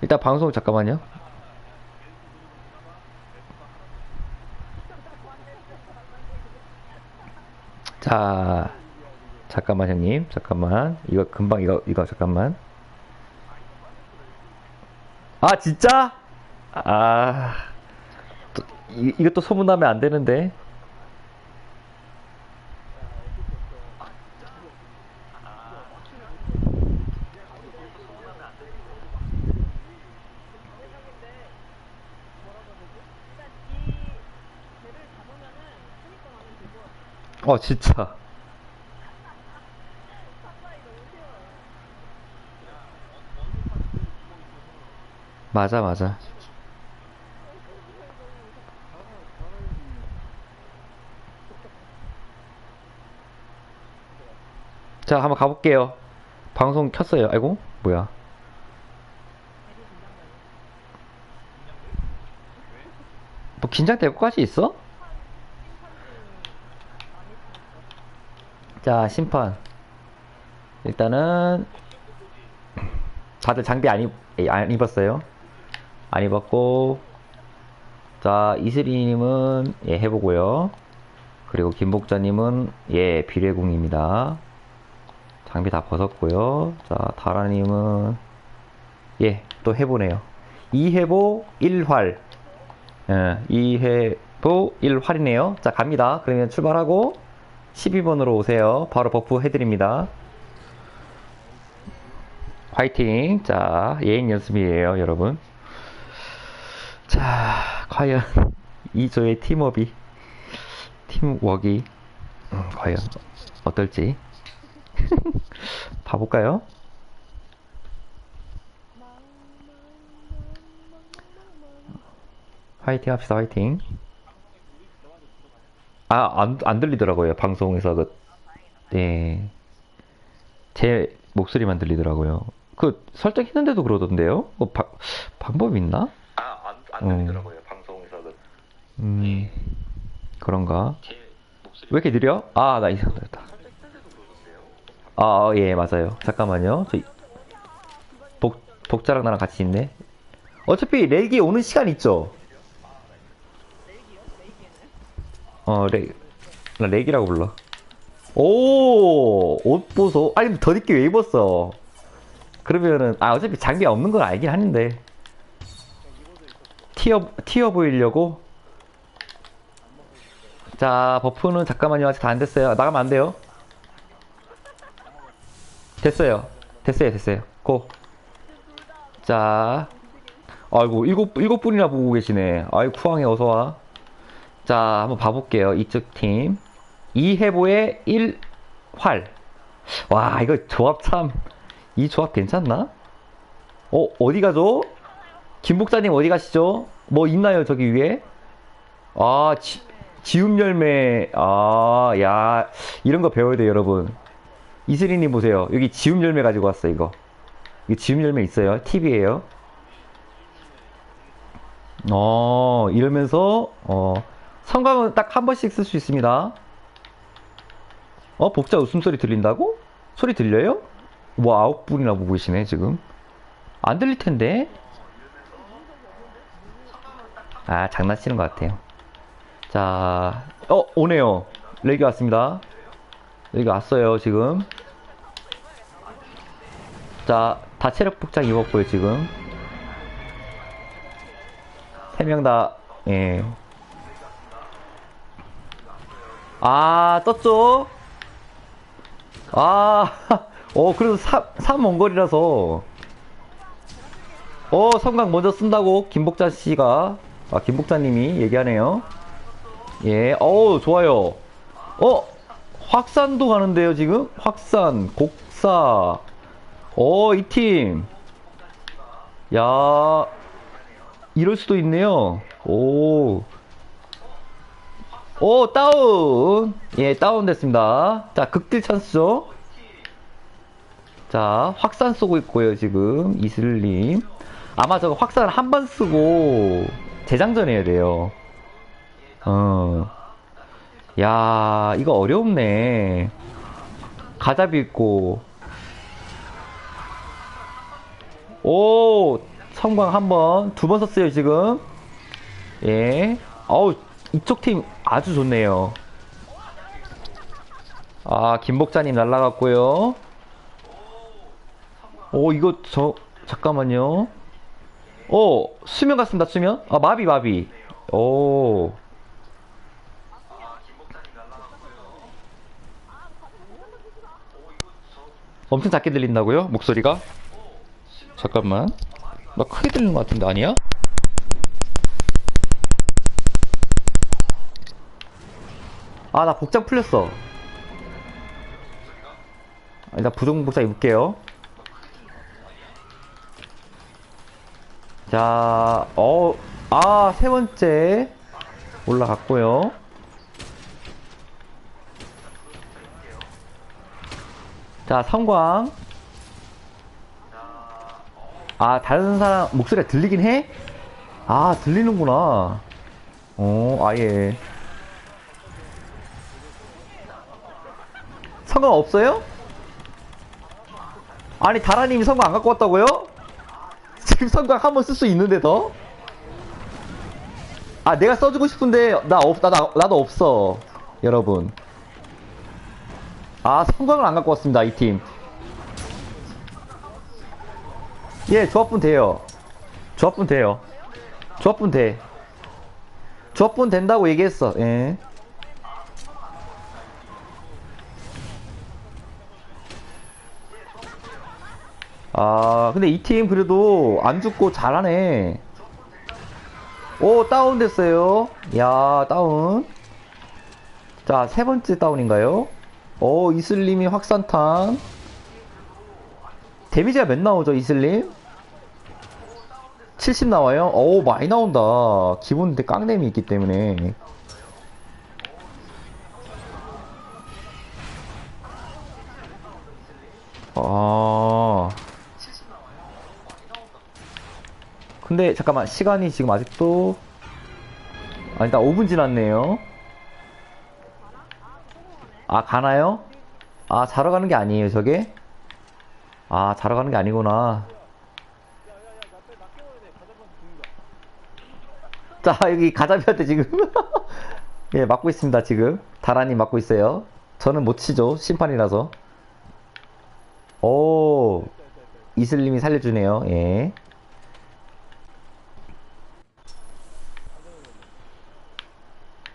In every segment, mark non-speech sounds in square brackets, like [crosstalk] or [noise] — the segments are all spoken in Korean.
일단 방송 잠깐만요. 자, 잠깐만 형님, 잠깐만. 이거 금방 이거 이거 잠깐만. 아 진짜? 아, 또, 이, 이것도 소문나면 안 되는데. 어 진짜. 맞아 맞아. 자, 한번 가볼게요. 방송 켰어요. 아이고, 뭐야. 뭐 긴장될 것까지 있어? 자, 심판. 일단은 다들 장비 안, 입, 예, 안 입었어요. 안 입었고 자, 이슬이님은 예, 해보고요. 그리고 김복자님은 예, 비례공입니다. 장비 다 벗었고요. 자, 다라님은 예, 또 해보네요. 2해보 1활. 예, 2해보 1활이네요. 자, 갑니다. 그러면 출발하고 12번으로 오세요. 바로 버프 해드립니다. 화이팅! 자, 예행 연습이에요, 여러분. 자, 과연 이 조의 팀업이, 팀워크, 음, 과연 어떨지. [laughs] 봐볼까요? 화이팅 합시다, 화이팅. 아, 안, 안 들리더라고요, 방송에서 그, 네. 제 목소리만 들리더라고요. 그, 설정했는데도 그러던데요? 뭐, 바, 방법이 있나? 아, 안, 안 어. 들리더라고요, 방송에서는. 음, 그런가? 제 목소리. 왜 이렇게 느려? 아, 나 이상 들었다. 아, 어, 예, 맞아요. 잠깐만요. 저, 복, 복자랑 나랑 같이 있네. 어차피 렉이 오는 시간 있죠? 어, 렉, 나 렉이라고 불러. 오, 옷 보소. 아니, 더 늦게 왜 입었어? 그러면은, 아, 어차피 장비가 없는 건 알긴 하는데. 튀어, 튀어 보이려고? 자, 버프는 잠깐만요. 아직 다 안 됐어요. 나가면 안 돼요. 됐어요. 됐어요, 됐어요. 고. 자. 아이고, 일곱, 일곱 분이나 보고 계시네. 아이, 쿠왕에 어서와. 자, 한번 봐볼게요. 이쪽 팀. 2해보에 1활. 와, 이거 조합 참. 이 조합 괜찮나? 어, 어디 가죠? 김복자님 어디 가시죠? 뭐 있나요, 저기 위에? 아, 지, 지움 열매. 아, 야. 이런 거 배워야 돼요, 여러분. 이슬이님 보세요. 여기 지움 열매 가지고 왔어, 이거. 이거 지움 열매 있어요. 팁이에요. 어, 이러면서, 어, 성광은 딱 한 번씩 쓸 수 있습니다. 어, 복자 웃음소리 들린다고? 소리 들려요? 뭐, 아홉 분이나 보고 계시네, 지금. 안 들릴 텐데? 아, 장난치는 것 같아요. 자, 어, 오네요. 렉이 왔습니다. 렉이 왔어요, 지금. 자, 다 체력 복장 입었고요, 지금. 세 명 다, 예. 아, 떴죠? 아, [laughs] 어, 그래도 3, 3 원거리라서. 어, 성강 먼저 쓴다고, 김복자 씨가, 아, 김복자님이 얘기하네요. 예, 어우, 좋아요. 어, 확산도 가는데요, 지금? 확산, 곡사. 어, 이 팀. 야, 이럴 수도 있네요. 오. 오, 다운. 예, 다운 됐습니다. 자, 극딜 찬스죠? 자, 확산 쏘고 있고요, 지금. 이슬님. 아마 저거 확산 한 번 쓰고 재장전 해야 돼요. 어. 야, 이거 어렵네. 가자비 있고. 오, 성광 한 번, 두 번 썼어요, 지금. 예. 어우, 이쪽 팀 아주 좋네요. 아, 김복자님 날라갔고요. 오, 이거 저, 잠깐만요. 오, 수면 같습니다, 수면. 아, 마비, 마비. 오. 엄청 작게 들린다고요? 목소리가? 잠깐만. 나 크게 들리는 것 같은데, 아니야? 아, 나 복장 풀렸어. 아, 나 부동 복장 입을게요. 자, 어, 아, 세 번째 올라갔고요. 자, 성광. 아, 다른 사람 목소리가 들리긴 해? 아, 들리는구나. 어, 아예. 성광 없어요? 아니, 다라님이 성광 안 갖고 왔다고요? [laughs] 지금 성광 한 번 쓸 수 있는데 더? 아, 내가 써주고 싶은데, 나 없, 나, 나, 나도 없어. 여러분. 아, 성광을 안 갖고 왔습니다, 이 팀. 예, 조합분 돼요. 조합분 돼요. 조합분 돼. 조합분 된다고 얘기했어, 예. 아, 근데 이 팀 그래도 안 죽고 잘하네. 오, 다운 됐어요. 야, 다운. 자, 세 번째 다운인가요? 오, 이슬님이 확산탄. 데미지가 몇 나오죠, 이슬님? 70 나와요? 오, 많이 나온다. 기본 데 깡냄이 있기 때문에. 아. 근데 잠깐만 시간이 지금 아직도 아 일단 5분 지났네요. 아 가나요? 아 자러 가는 게 아니에요 저게? 아 자러 가는 게 아니구나. 자 여기 가자비한테 지금 [laughs] 예 맞고 있습니다 지금 다란이 맞고 있어요. 저는 못 치죠 심판이라서. 오 이슬님이 살려주네요. 예.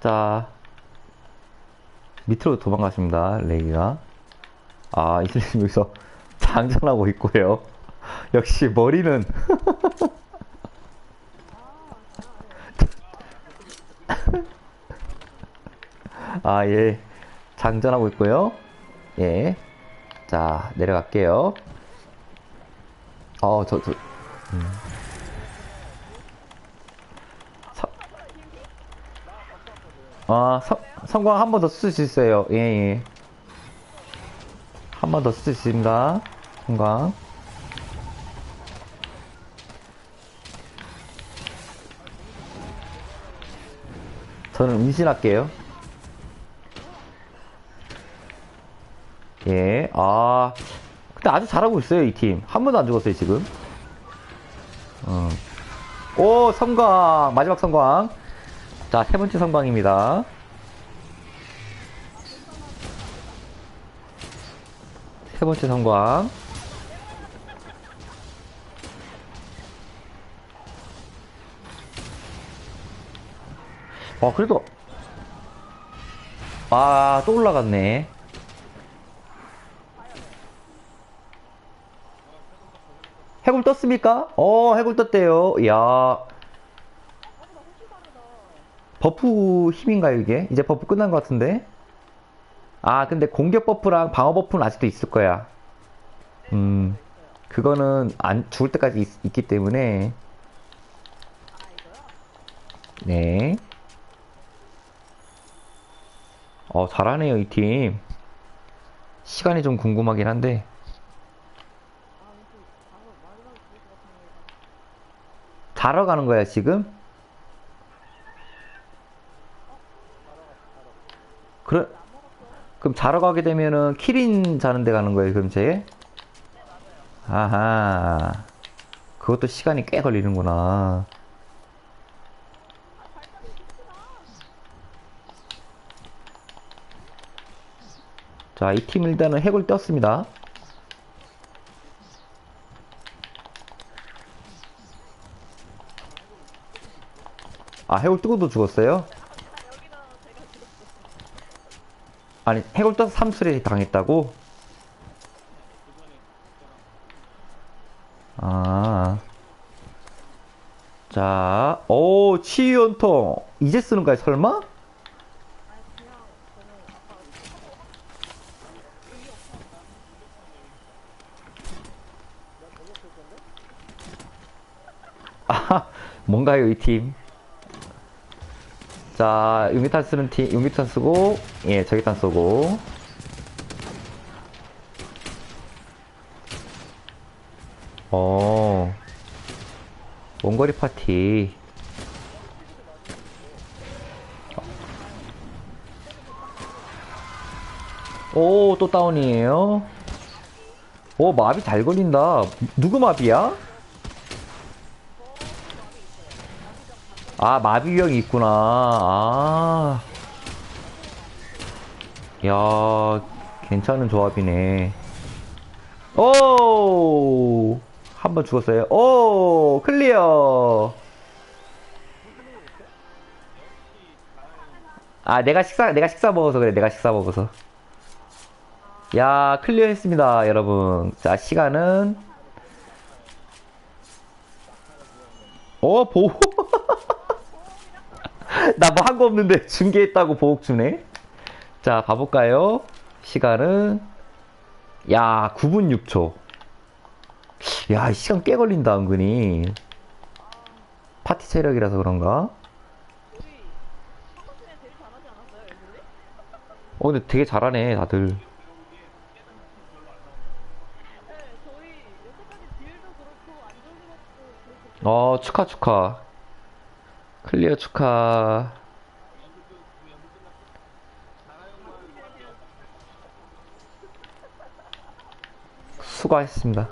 자, 밑으로 도망갔습니다, 레이가. 아, 이슬님 여기서 [laughs] 장전하고 있고요. [laughs] 역시 머리는. [laughs] 아, 예. 장전하고 있고요. 예. 자, 내려갈게요. 어, 저, 저. 음. 아, 성, 성광 한 번 더 쓸 수 있어요. 예, 예. 한 번 더 쓸 수 있습니다. 성광. 저는 음신할게요. 예, 아. 근데 아주 잘하고 있어요, 이 팀. 한 번도 안 죽었어요, 지금. 어. 오, 성광. 마지막 성광. 자, 세 번째 성광입니다. 세 번째 성광. 아, 그래도. 아, 또 올라갔네. 해골 떴습니까? 어, 해골 떴대요. 이야. 버프 힘인가요, 이게? 이제 버프 끝난 것 같은데? 아, 근데 공격 버프랑 방어 버프는 아직도 있을 거야. 음, 그거는 안, 죽을 때까지 있, 기 때문에. 네. 어, 잘하네요, 이 팀. 시간이 좀 궁금하긴 한데. 자러 가는 거야, 지금? 그래, 그럼 자러 가게 되면은 키린 자는 데 가는 거예요, 그럼 제? 아하. 그것도 시간이 꽤 걸리는구나. 자, 이 팀 일단은 해골 떴습니다. 아, 해골 뜨고도 죽었어요? 아니, 해골 떠서 삼수레 당했다고? 아. 자, 오, 치유연통. 이제 쓰는 거야, 설마? 아, 뭔가요, 이 팀? 자, 용기탄 쓰는 팀, 용기탄 쓰고, 예, 저기탄 쏘고. 어, 원거리 파티. 오, 또 다운이에요. 오, 마비 잘 걸린다. 누구 마비야? 아, 마비병이 있구나. 아. 야, 괜찮은 조합이네. 오! 한 번 죽었어요. 오! 클리어! 아, 내가 식사, 내가 식사 먹어서 그래. 내가 식사 먹어서. 야, 클리어 했습니다, 여러분. 자, 시간은. 어, 보호. [laughs] 나 뭐 한 거 없는데 중계했다고 보복 주네. 자, 봐볼까요? 시간은. 야, 9분 6초. 야, 시간 꽤 걸린다, 은근히. 파티 체력이라서 그런가? 어, 근데 되게 잘하네, 다들. 어, 축하, 축하. 클리어 축하. 수고하셨습니다.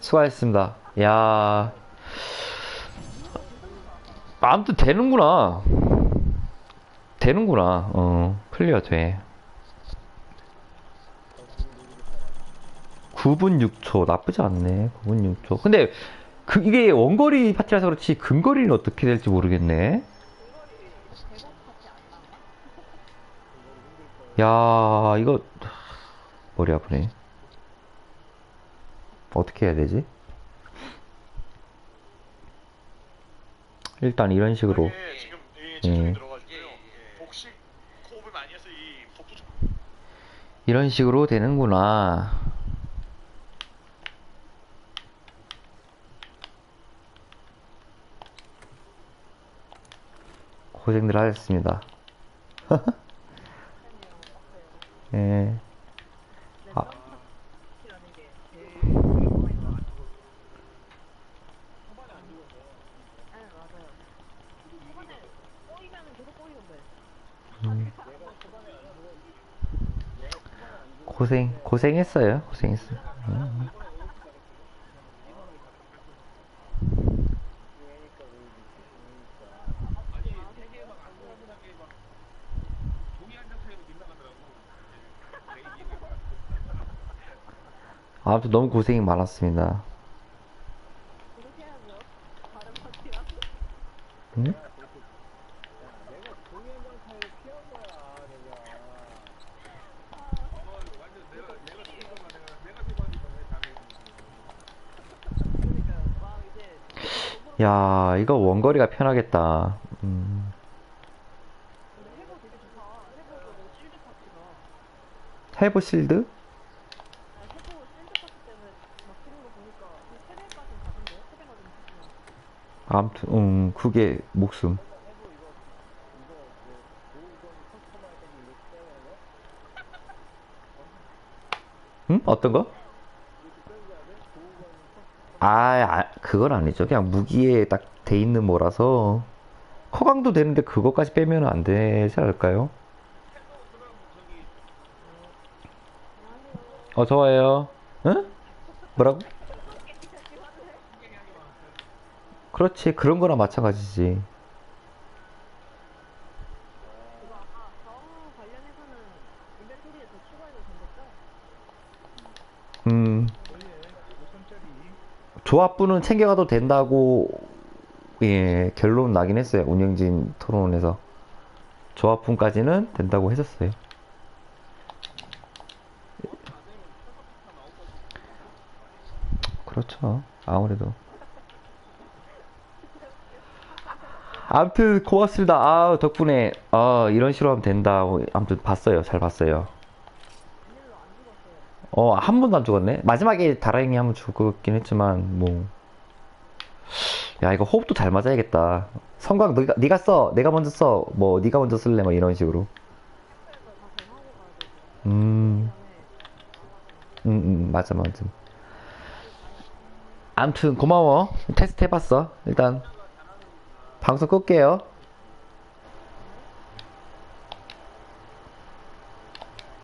수고하셨습니다. 야 아무튼 되는구나. 되는구나. 어, 클리어 돼. 9분 6초. 나쁘지 않네. 9분 6초. 근데, 그, 이게 원거리 파티라서 그렇지, 근거리는 어떻게 될지 모르겠네. 야, 이거, 머리 아프네. 어떻게 해야 되지? 일단 이런 식으로. 예, 지금 예, 이런 식으로 되는구나. 고생들 하셨습니다. [laughs] 예. 아. 음. 고생, 고생했어요. 고생했어요. 음. 아무튼 너무 고생이 많았습니다. 응? 야, 이거 원거리가 편하겠다. 음. 해보 실드? 아무튼, 음, 그게 목숨. 응? 어떤 거? 아, 아, 그건 아니죠. 그냥 무기에 딱 돼 있는 뭐라서. 커강도 되는데 그것까지 빼면 안 되지 않을까요? 어, 좋아요. 응? 뭐라고? 그렇지. 그런 거랑 마찬가지지. 음. 조합부는 챙겨가도 된다고 예 결론 나긴 했어요 운영진 토론에서 조합분까지는 된다고 했었어요 그렇죠 아무래도 아무튼 고맙습니다 아 덕분에 아 이런 식으로 하면 된다 아무튼 봤어요 잘 봤어요. 어, 한 번도 안 죽었네? 마지막에 다라잉이 한번 죽었긴 했지만, 뭐. 야, 이거 호흡도 잘 맞아야겠다. 성광, 너가, 네가 써. 내가 먼저 써. 뭐, 네가 먼저 쓸래. 뭐, 이런 식으로. 음, 그다음에 음, 음, 맞아, 맞아. 암튼, 고마워. 테스트 해봤어. 일단, 방송 끌게요.